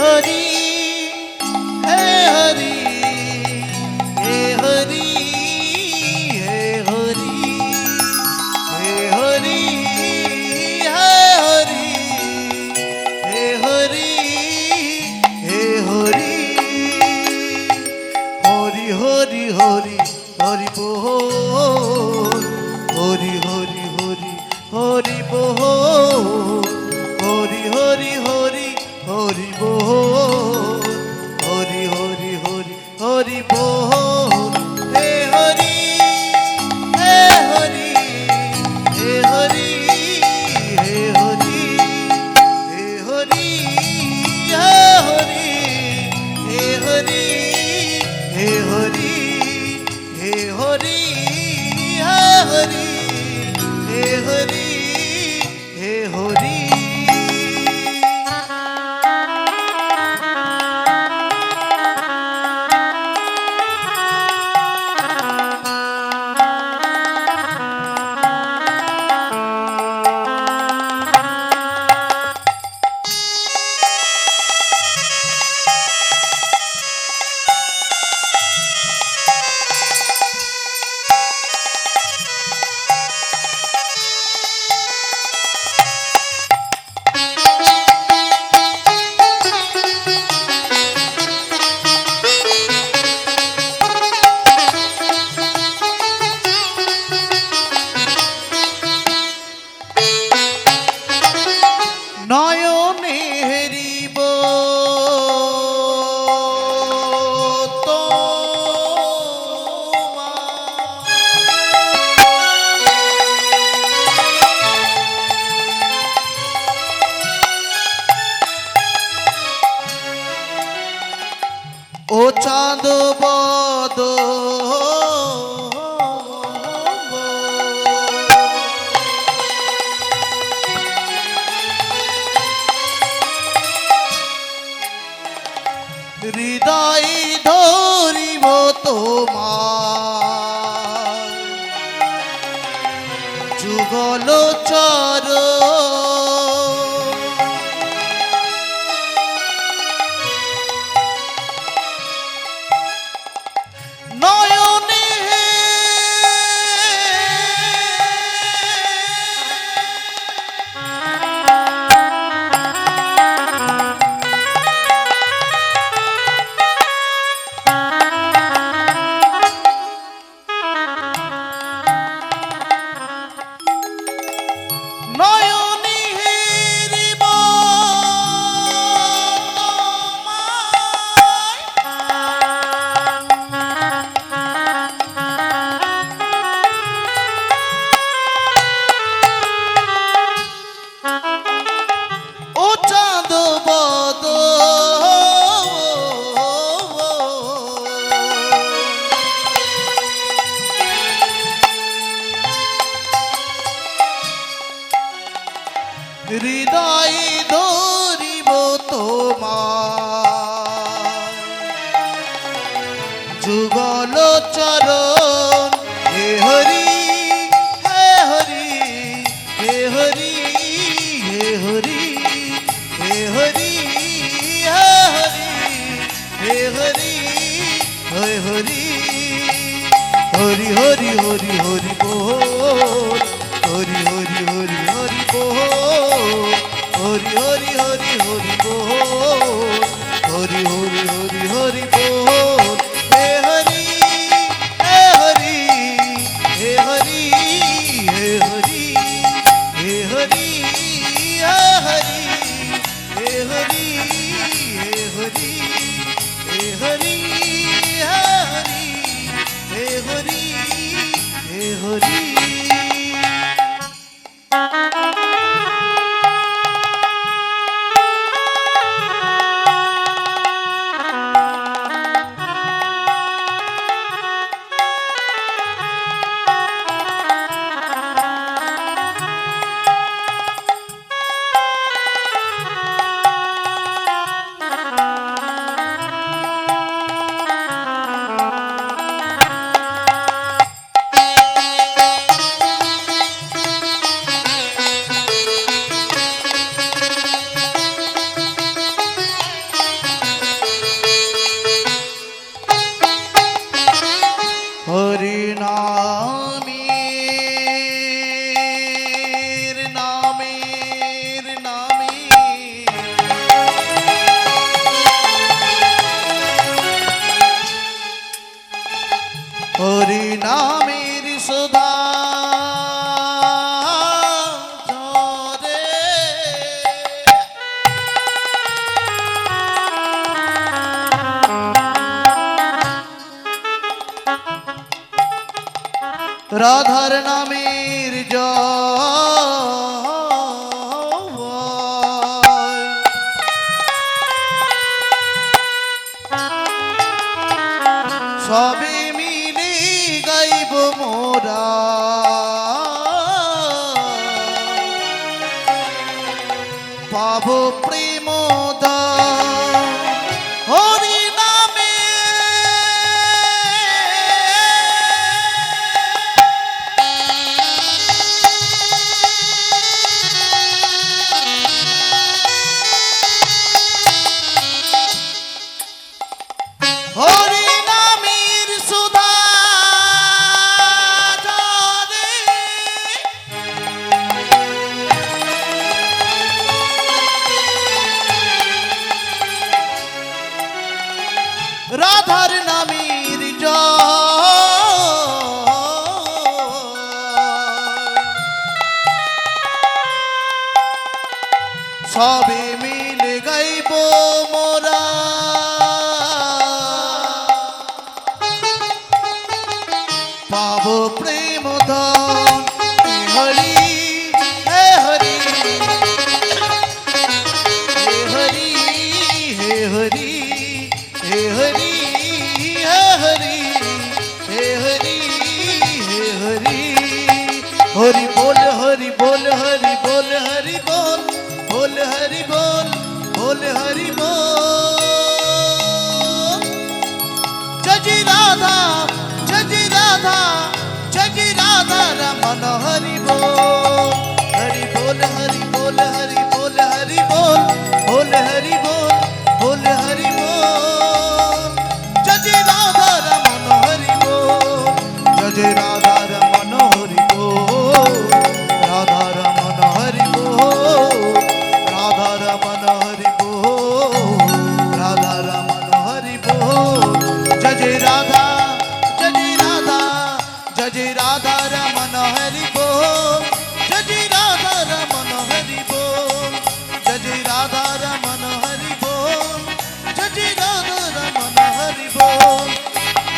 হরি, হে হরি হে হরি হে হরি হে হরি হে হরি হে হরি হে হরি হরি হরি হরি হরি বোল, হরি হরি হরি হরি বোল, হরি হরি হরি করিব হৃদয় ধরিব তোমার। যুগল চরণ হরি হরি হরি হরি হরি হরি নামী রাধার নামের সবে মিলে গাইব মোরা। সবে মিলে গাইব মোরা। রাধা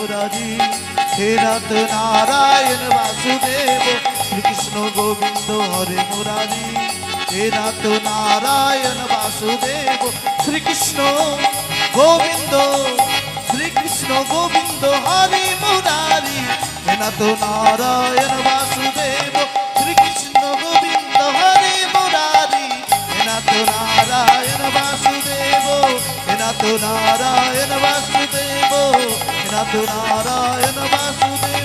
মুরারি, হে নাথ নারায়ণ বাসুদেব কৃষ্ণ গোবিন্দ হরে মুরারি, হে নাথ নারায়ণ বাসুদেব শ্রীকৃষ্ণ গোবিন্দ শ্রীকৃষ্ণ গোবিন্দ হরে মুরারি, হে নাথ নারায়ণ বাসুদেব শ্রীকৃষ্ণ গোবিন্দ হরে মুরারি, হে নাথ নারায়ণ বাসুদেব, হে নাথ নারায়ণ বাসু સાધુ નારાયણ વાસુદેવ.